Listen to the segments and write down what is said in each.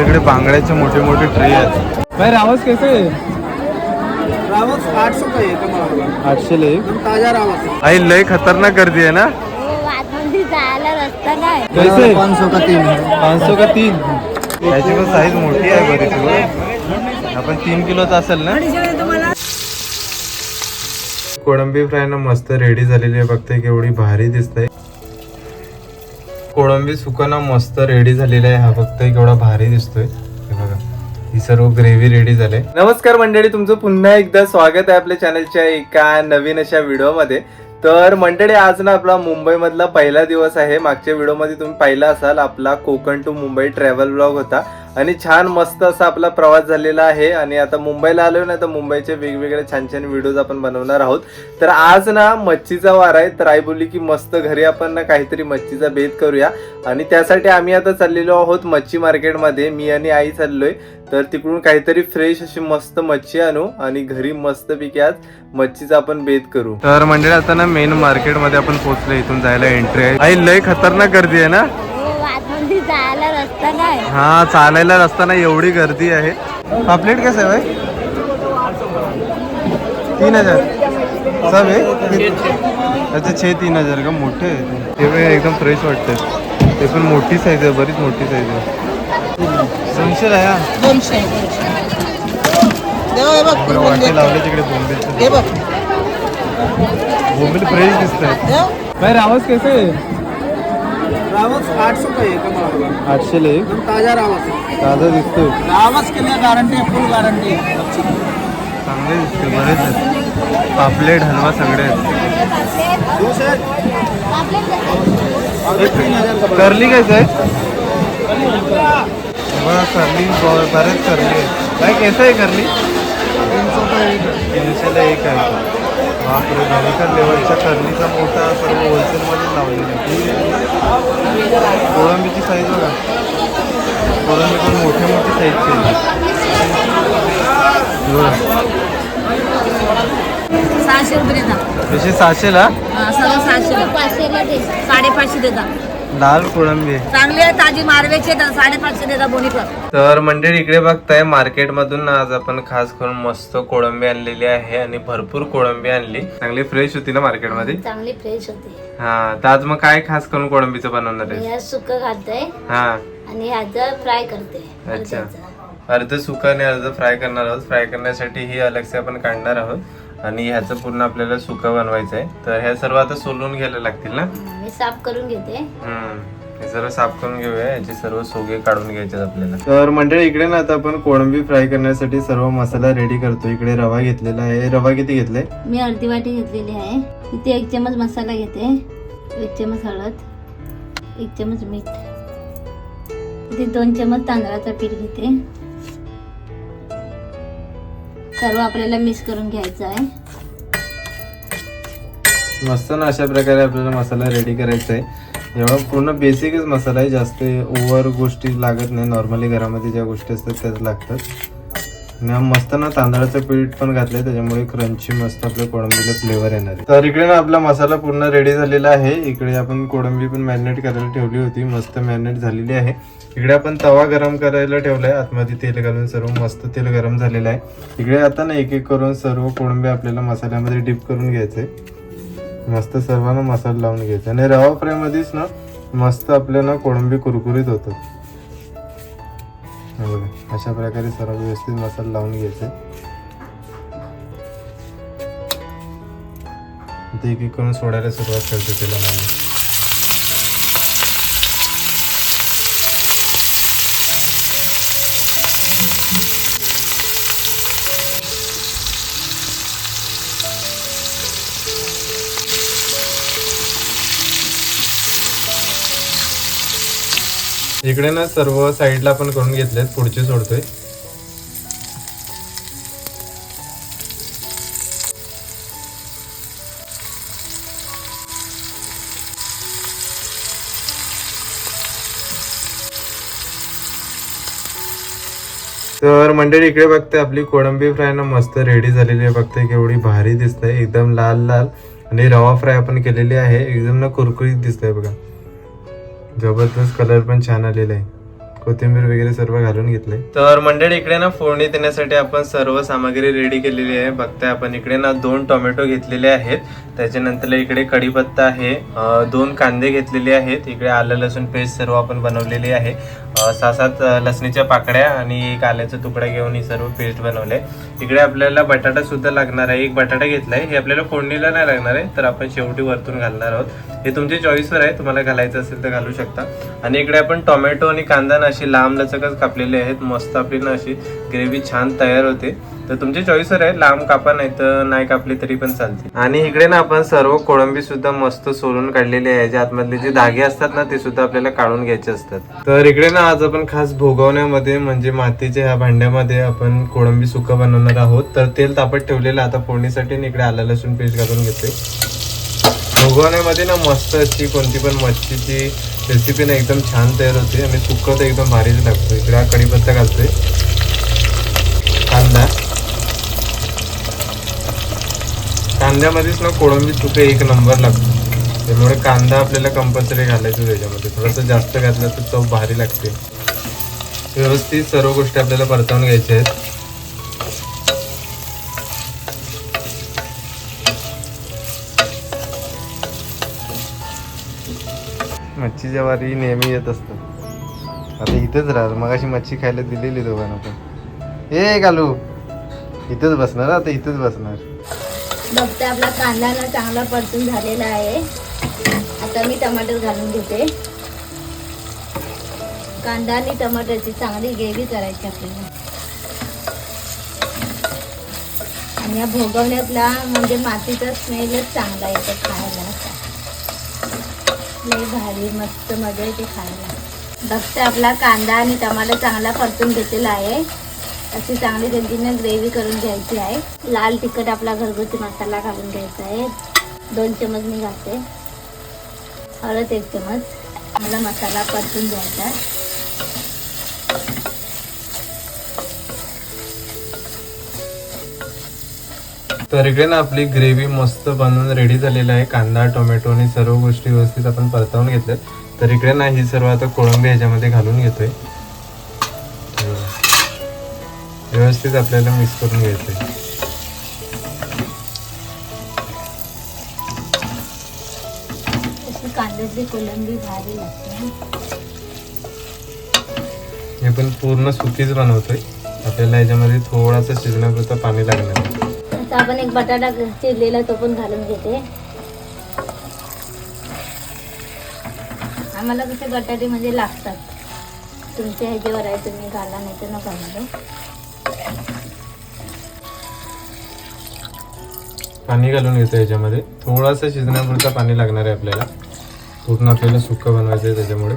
इकडे बांगड्याचे मोठे मोठे ट्रे आहेत. भाई रावस कैसे रावस आठ सौ का आठशे ले। एकदम ताजा रावस आई लय खतरनाक गर्दी आहे ना? हो जायला रस्ता नाही. कैसे? पाँच सौ का तीन है। पाच सौ का तीन? याची पण साईज मोठी आहे बरीच. आपण तीन किलोचा असेल ना? कोळंबी फ्राय ना मस्त रेडी झालेली आहे. बघताय केवढी भारी दिसते कोळंबी सुकाना मस्त रेडी झालेली आहे. हा फक्त केवढा भारी दिसतोय. हे बघा. ही सर्व ग्रेव्ही रेडी झाले. नमस्कार मंडळी तुमचं पुन्हा एकदा स्वागत आहे आपल्या चॅनलच्या एका नवीन अशा व्हिडिओमध्ये तर मंडळी आज ना आपला मुंबईमधला पहिला दिवस आहे. मागच्या व्हिडिओमध्ये तुम्ही पाहिला असाल आपला Konkan to Mumbai travel blog होता. आणि छान मस्त असा आपला प्रवास झालेला आहे. आणि आता मुंबईला आलोय ना तर मुंबईचे वेगवेगळे छान छान व्हिडिओज आपण बनवणार आहोत. तर आज ना मच्छीचा वार आहे तर आई बोलली की मस्त घरी आपण ना काहीतरी मच्छीचा बेत करूया. आणि त्यासाठी आम्ही आता चाललेलो आहोत मच्छी मार्केटमध्ये. मी आणि आई चाललोय. तर तिकडून काहीतरी फ्रेश अशी मस्त मच्छी आणू. आणि घरी मस्त पैकी आज मच्छीचा आपण बेत करू. तर मंडळी आता ना मेन मार्केटमध्ये आपण पोहोचलो इथून जायला एंट्री आहे. आई लय खतरनाक गर्दी आहे ना? हो जायला रस्ता नाही. हा चालायला रस्ताना एवढी गर्दी आहे. पापलेट कसं आहे भाई? तीन हजार. सब आहे अच्छा छे तीन हजार का? मोठे आहे ते. पण एकदम फ्रेश वाटतं ते पण मोठी साईज आहे बरीच मोठी साईज आहे. दोनशे आहे वाटे लावले तिकडे बोंबील. फ्रेश दिसत आहे. भाई रावस कैसे रावस आठ सौ का एक हमारा आठशे ले एकदम ताजा रावस है ताजा दिसतोय. रावस के लिए गारंटी है फुल गारंटी है। चांगले दिसते बरेच आहेत. पापलेट हलवा सगळे आहेत. दूसरे और एक तीन हजार का करली कसं आहे बघा करली ब- बरेच करली आहे काय कसं आहे करली। तीनशेला एक आहे. बापरे धनिकर लेवलच्या करलीचा मोठा सर्व होलसेलमध्ये लावलेला आहे. कोळंबीची साईज बघा. कोळंबी पण मोठ्या मोठी हे बघा. सहाशे रुपये देता जसे सहाशेला? हा, साडेपाचशे देता लाल कोळंबी. चांगली आहे ताजी मारवेचे साडेपाचशे देता बोनी तर मंडळी इकडे बघताय मार्केटमधून ना आज आपण खास करून मस्त कोळंबी आणलेली आहे आणि भरपूर कोळंबी आणली. चांगली फ्रेश होती ना मार्केटमध्ये? चांगली फ्रेश होते. हा तर आज मग काय खास करून कोळंबीचं बनवणार आहे सुक खाते हा. आणि फ्राय करते अच्छा. अर्ध सुका आणि अर्ध फ्राय करणार आहोत. फ्राय करण्यासाठी ही अलगसे आपण काढणार आहोत. आणि ह्याचं पूर्ण आपल्याला सुका बनवायचं आहे तर ह्या सर्व आता सोलून घ्यायला लागतील ना? मी साफ करून घेते. हे सर्व साफ करून घेऊया. याचे सर्व सोगे काढून घ्यायचे आपल्याला. तर मंडळी इकडे ना आता आपण कोळंबी फ्राय करण्यासाठी सर्व मसाला रेडी करतो इकडे रवा घेतलेला आहे. रवा किती घेतलाय मी अर्धी वाटी घेतलेली आहे. इथे एक चमच मसाला घेते. एक चमच हळद. एक चमच मीठ. इथे दोन चमच तांदळाचं पीठ घेते. सर्व आपल्याला मिक्स करून घ्यायचं आहे. मस्त ना अशा प्रकारे आपल्याला मसाला रेडी करायचा आहे. एवढा पूर्ण बेसिकच मसाला आहे जास्त ओव्हर गोष्टी लागत नाही. नॉर्मली घरामध्ये ज्या गोष्टी असतात त्याच लागतात. आणि मस्त ना तांदळाचं पीठ पण घातलंय त्याच्यामुळे क्रंची मस्त आपल्या कोळंबीला फ्लेवर येणार आहे. तर इकडे ना आपला मसाला पूर्ण रेडी झालेला आहे. इकडे आपण कोळंबी पण मॅरिनेट करायला ठेवली होती. मस्त मॅरिनेट झालेली आहे. इकडे आपण तवा गरम करायला ठेवलाय. आतमध्ये तेल घालून सर्व मस्त तेल गरम झालेलं आहे. इकडे आता ना एक एक करून सर्व कोळंबी आपल्याला मसाल्यामध्ये डिप करून घ्यायचंय. मस्त सर्वांना मसाला लावून घ्यायचा. आणि रवा फ्रेमध्येच ना मस्त आपल्याला कोळंबी कुरकुरीत होतं. हे बघा, अशा प्रकारे सर्व व्यवस्थित मसाला लावून घ्यायचे. ते एक एक करून सोडायला सुरुवात करते तेलामध्ये. इकडे ना सर्व साईडला आपण करून घेतलेत पुढचे सोडतोय. तर मंडळी इकडे बघते आपली कोळंबी फ्राय ना मस्त रेडी झालेली आहे. बघते केवढी भारी दिसते एकदम लाल लाल आणि रवा फ्राय आपण केलेली आहे. एकदम ना कुरकुरीत दिसतंय बघा. जबरदस्त कलर पण छान आलेला आहे. कोथिंबीर वगैरे सर्व घालून घेतले. तर मंडळी इकडे ना फोडणी देण्यासाठी आपण सर्व सामग्री रेडी केलेली आहे. बघताय आपण इकडे ना दोन टोमॅटो घेतलेले आहेत. त्याच्यानंतर इकडे कढीपत्ता आहे. दोन कांदे घेतलेले आहेत. इकडे आलं लसूण पेस्ट सर्व आपण बनवलेली आहे. सहा सात लसणीच्या पाकड्या आणि एक आल्याचा तुकडा घेऊन ही सर्व पेस्ट बनवले. इकडे आपल्याला बटाटा सुद्धा लागणार आहे. एक बटाटा घेतलाय. हे आपल्याला फोडणीला नाही लागणार आहे तर आपण शेवटी वरतून घालणार आहोत. हे तुमच्या चॉईसवर आहे. तुम्हाला घालायचं असेल तर घालू शकता. आणि इकडे आपण टोमॅटो आणि कांदा अशी लांब लचकच कापलेले आहेत. मस्त आपली ना अशी ग्रेव्ही छान तयार होते. तर तुमची चॉईसवर आहे. लांब कापा नाही तर नाही कापली तरी पण चालते. आणि इकडे ना आपण सर्व कोळंबी सुद्धा मस्त सोलून काढलेली आहे. जे आतमधले जे धागे असतात ना ते सुद्धा आपल्याला काढून घ्यायचे असतात. तर इकडे ना आज आपण खास भोगवण्यामध्ये म्हणजे मातीच्या ह्या भांड्यामध्ये आपण कोळंबी सुक बनवणार आहोत. तर तेल तापत ठेवलेलं आता फोडणीसाठी इकडे आलं लसूण पेस्ट घालून घेते भोगवण्यामध्ये ना मस्त अशी कोणती पण मच्छीची रेसिपी ना एकदम छान तयार होते. आणि सुक्क तर एकदम भारीच लागतो इकडे हा कढीपत्ता घालतोय. कांदा. कांद्यामध्येच ना कोळंबी सुके एक नंबर लागतो. त्यामुळे कांदा आपल्याला कंपल्सरी घालायचं त्याच्यामध्ये. थोडंसं जास्त घातलं तर चव भारी लागते. व्यवस्थित सर्व गोष्टी आपल्याला परतावून घ्यायच्या आहेत. मच्छीच्या वारी नेहमी येत असतात. आता इथेच राहत मग अशी मच्छी खायला दिलेली दोघांना पण. ए घालू इथेच बसणार आता इथेच बसणार. बघते आपला कांदा ना चांगला परतून झालेला आहे. आता मी टमाटर घालून घेते. कांदा आणि टमाटरची चांगली ग्रेव्ही करायची आपल्याला. आणि या भोगवण्यातला म्हणजे मातीचा स्मेलच चांगला येतो खायला. लई भारी मस्त मजा येते खायला. बघते आपला कांदा आणि टमाटर चांगला परतून घेतलेला आहे. अशी चांगली त्यांची ग्रेव्ही करून घ्यायची आहे. लाल तिखट आपला घरगुती मसाला घालून घ्यायचा आहे. दोन चमच मी घालते. हळद एक चमच मला मसाला परतून घ्यायचा आहे. तर इकडे ना आपली ग्रेव्ही मस्त बनवून रेडी झालेली आहे. कांदा टोमॅटो आणि सर्व गोष्टी व्यवस्थित आपण परतवून घेतल्यात. तर इकडे ना ही सर्व आता कोळंबी ह्याच्यामध्ये घालून घेतोय. व्यवस्थित आपल्याला मिक्स करून घ्यायचंय. कांद्याची कोलंबी भारी लागते हे पण पूर्ण सुकीच बनवतोय. आपल्याला ह्याच्यामध्ये थोडासा शिजण्यापुरतं पाणी लागणार आहे. आता आपण एक बटाटा चिरलेला तो पण घालून घेते. आम्हाला कसे बटाटे म्हणजे लागतात. तुमच्या ह्याच्यावर आहे तुम्ही घाला नाही तर नका घालू पाणी घालून घेतो ह्याच्यामध्ये. थोडासा शिजण्यापुरता पाणी लागणार आहे आपल्याला. पूर्ण आपल्याला सुक्क बनवायचं आहे त्याच्यामुळे.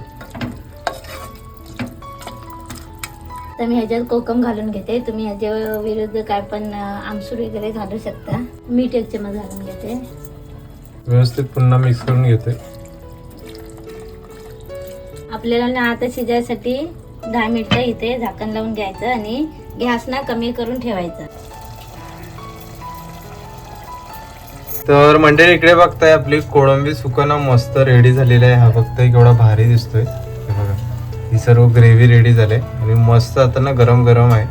तर मी ह्याच्यात कोकम घालून घेते. तुम्ही ह्याच्या विरुद्ध काय पण आमसूर वगैरे घालू शकता. मीठ एक चमच घालून घेते. व्यवस्थित पुन्हा मिक्स करून घेतोय आपल्याला ना आता शिजायसाठी दहा मिनिटं इथे झाकण लावून घ्यायचं आणि गॅस ना कमी करून ठेवायचं. तर मंडळी इकडे बघताय आपली कोळंबी सुकणं मस्त रेडी झालेली आहे. हा फक्त केवढा भारी दिसतोय. ही सर्व ग्रेव्ही रेडी झाले. आणि मस्त आता ना गरम गरम आहे.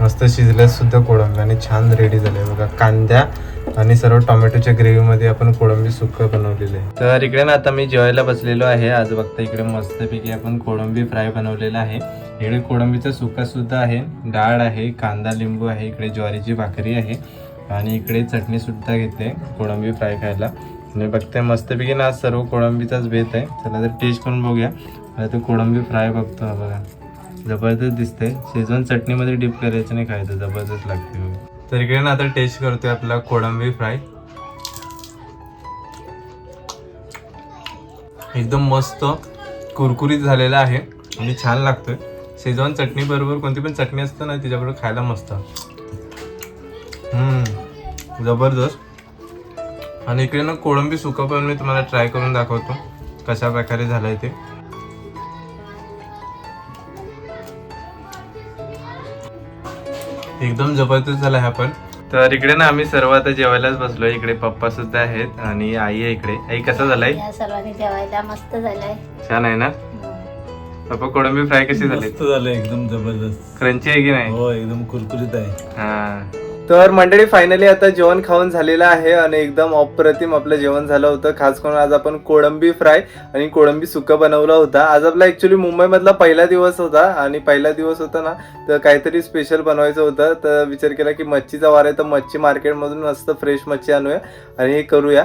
मस्त शिजल्यात सुद्धा कोळंबी आणि छान रेडी झाले. बघा कांद्या आणि सर्व टोमॅटोच्या ग्रेव्हीमध्ये आपण कोळंबी सुक्क बनवलेले आहे. तर इकडे ना आता मी जेवायला बसलेलो आहे. आज बघता इकडे मस्तपैकी आपण कोळंबी फ्राय बनवलेला आहे. इकडे कोळंबीचं सुका सुद्धा आहे. डाळ आहे कांदा लिंबू आहे इकडे ज्वारीची भाकरी आहे. आणि इकडे चटणी सुद्धा घेते कोळंबी फ्राय खायला. आणि बघते मस्तपैकी ना आज सर्व कोळंबीचाच बेत आहे. चला तर टेस्ट करून बघूया. आता तो कोळंबी फ्राय बघतो हा बघा जबरदस्त दिसते शेजवान चटणीमध्ये डिप करायचं नाही खायचं जबरदस्त लागते तर इकडे ना आता टेस्ट करतोय आपला कोळंबी फ्राय. एकदम मस्त कुरकुरीत झालेला आहे आणि छान लागतोय. शेजवान चटणी बरोबर कोणती पण चटणी असतं ना तिच्याबरोबर खायला मस्त. जबरदस्त. आणि इकडे ना कोळंबी सुका पण मी तुम्हाला ट्राय करून दाखवतो. कशा प्रकारे झालंय ते. एकदम जबरदस्त झाला हा पण. तर इकडे ना आम्ही सर्व आता जेवायलाच बसलोय. इकडे पप्पा सुद्धा आहेत आणि आई आहे इकडे. आई कसा झालाय? या सर्वांनी जेवायला मस्त झालंय. छान आहे ना. पप्पा कोळंबी फ्राय कशी झाली? मस्त झालं एकदम जबरदस्त. क्रंची आहे की नाही? हो एकदम कुरकुरीत आहे. हा. तर मंडळी फायनली आता जेवण खाऊन झालेलं आहे आणि एकदम अप्रतिम आपलं जेवण झालं होतं. खास करून आज आपण कोळंबी फ्राय आणि कोळंबी सुकं बनवलं होता. आज आपला ऍक्च्युली मुंबईमधला पहिला दिवस होता आणि पहिला दिवस होता ना तर काहीतरी स्पेशल बनवायचं होतं. तर विचार केला की मच्छीचा वार आहे तर मच्छी मार्केटमधून मस्त फ्रेश मच्छी आणूया आणि हे करूया.